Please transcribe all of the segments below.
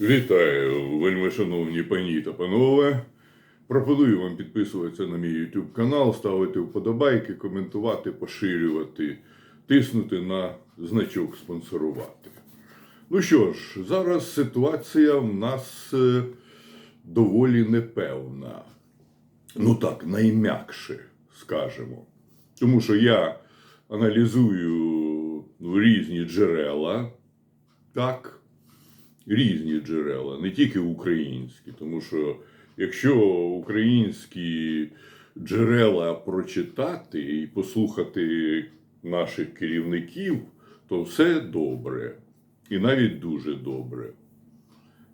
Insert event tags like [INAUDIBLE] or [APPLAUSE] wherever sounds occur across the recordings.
Вітаю, вельми шановні пані та панове. Пропоную вам підписуватися на мій YouTube канал, ставити вподобайки, коментувати, поширювати, тиснути на значок спонсорувати. Ну що ж, зараз ситуація в нас е, доволі непевна. Ну так, найм'якше, скажемо. Тому що я аналізую різні джерела, так, різні джерела, не тільки українські, тому що якщо українські джерела прочитати і послухати наших керівників, то все добре. І навіть дуже добре.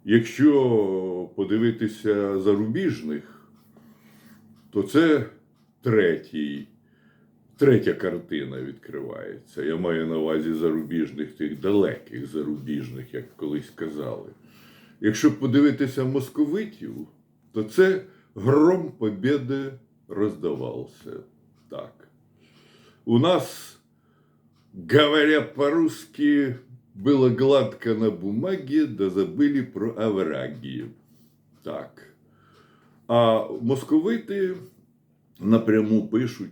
Якщо подивитися зарубіжних, то це третій, третя картина відкривається. Я маю на увазі зарубіжних, тих далеких зарубіжних, як колись казали. Якщо подивитися московитів, то це гром побєди роздавався. Так. У нас, говоря по-русски, было гладко на бумаге, да забыли про овраги. Так. А московити напряму пишуть,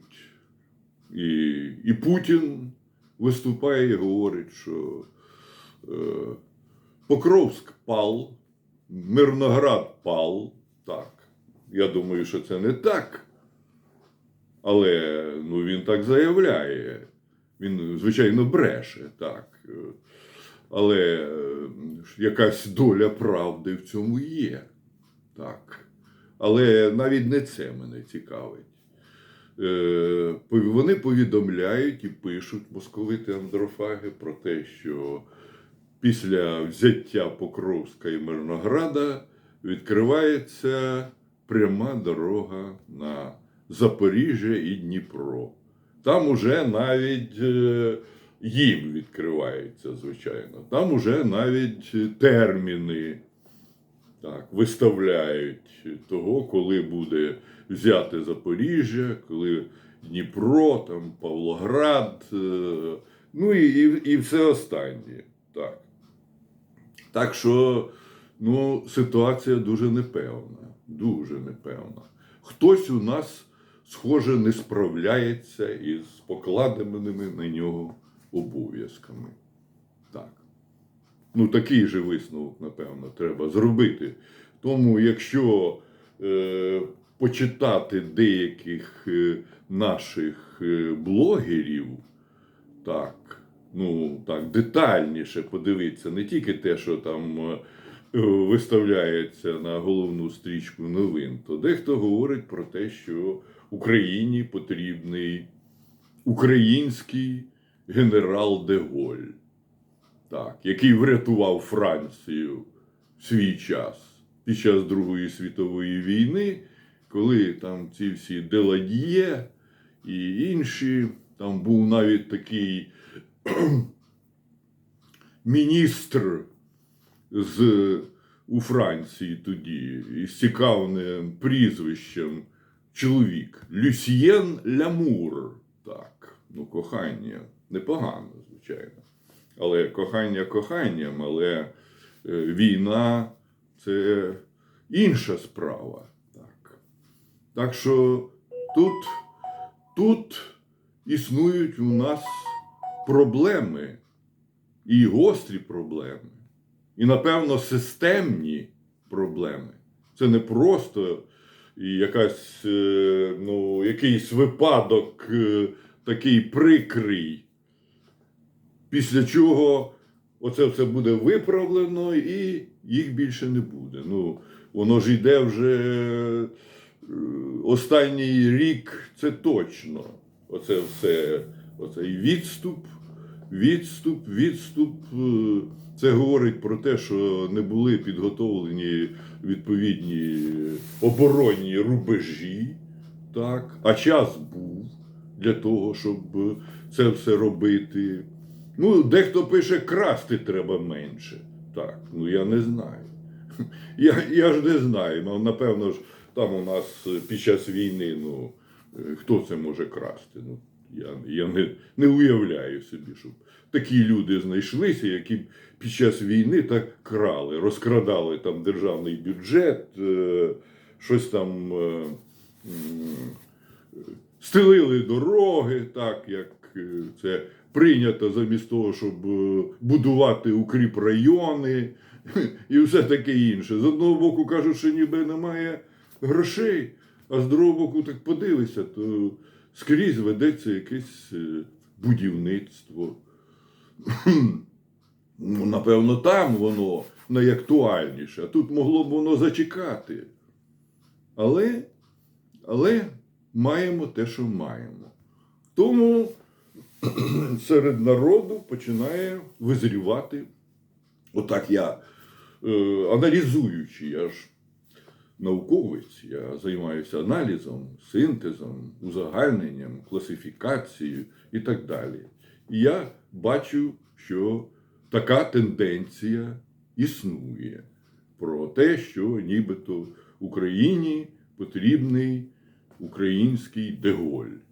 і, і Путін виступає і говорить, що е, Покровськ пал, Мирноград пал. Так. Я думаю, що це не так. Але ну, він так заявляє. Він, звичайно, бреше, так. Але е, якась доля правди в цьому є. Так. Але навіть не це мене цікавить. Е, Вони повідомляють і пишуть московити андрофаги про те, що після взяття Покровська і Мирнограда відкривається пряма дорога на Запоріжжя і Дніпро. Там уже навіть е, їм відкривається, звичайно. Там уже навіть терміни так, виставляють того, коли буде взяти Запоріжжя, коли Дніпро, там Павлоград, е, ну і, і, і все останнє. Так. так що ну, ситуація дуже непевна. Дуже непевна. Хтось у нас, схоже, не справляється із покладеними на нього обов'язками. Так. Ну, такий же висновок, напевно, треба зробити. Тому, якщо е, почитати деяких е, наших е, блогерів, так, ну, так, детальніше подивитися, не тільки те, що там е, виставляється на головну стрічку новин, то дехто говорить про те, що Україні потрібний український генерал Деголь так, який врятував Францію в свій час під час Другої світової війни, коли там ці всі Деладьє і інші, там був навіть такий [CLEARS THROAT] міністр з, у Франції тоді із цікавим прізвищем чоловік Люсьєн Лямур. Так, ну кохання непогано, звичайно. Але кохання коханням, але е, війна це інша справа. Так, так що тут, тут існують у нас проблеми, і гострі проблеми, і, напевно, системні проблеми. Це не просто якась, е, ну, якийсь випадок е, такий прикрий після чого оце все буде виправлено і їх більше не буде. Ну, воно ж йде вже е, останній рік, це точно. Оце все, оцей відступ, відступ, відступ. е, Це говорить про те, що не були підготовлені відповідні оборонні рубежі, так? а час був для того, щоб це все робити. Ну, дехто пише, красти треба менше. Так, ну я не знаю. [LAUGHS] Я, я ж не знаю. Ну, напевно ж, там у нас під час війни, ну, е, хто це може красти? Ну, Я, я не, не уявляю собі, щоб такі люди знайшлися, які під час війни так крали, розкрадали там державний бюджет, е, щось там е, м, стелили дороги, так як е, це прийнято замість того, щоб е, будувати укріпрайони [LAUGHS] і все таке інше. З одного боку кажуть, що ніби немає грошей, а з другого боку, так подивися, то скрізь ведеться якесь е, будівництво. [CLEARS THROAT] Ну, напевно, там воно найактуальніше, а тут могло б воно зачекати. Але, але маємо те, що маємо. Тому [CLEARS THROAT] серед народу починає визрівати, отак я е, аналізуючи, я ж науковець, я займаюся аналізом, синтезом, узагальненням, класифікацією і так далі. І я бачу, що така тенденція існує про те, що нібито Україні потрібний український Деголь.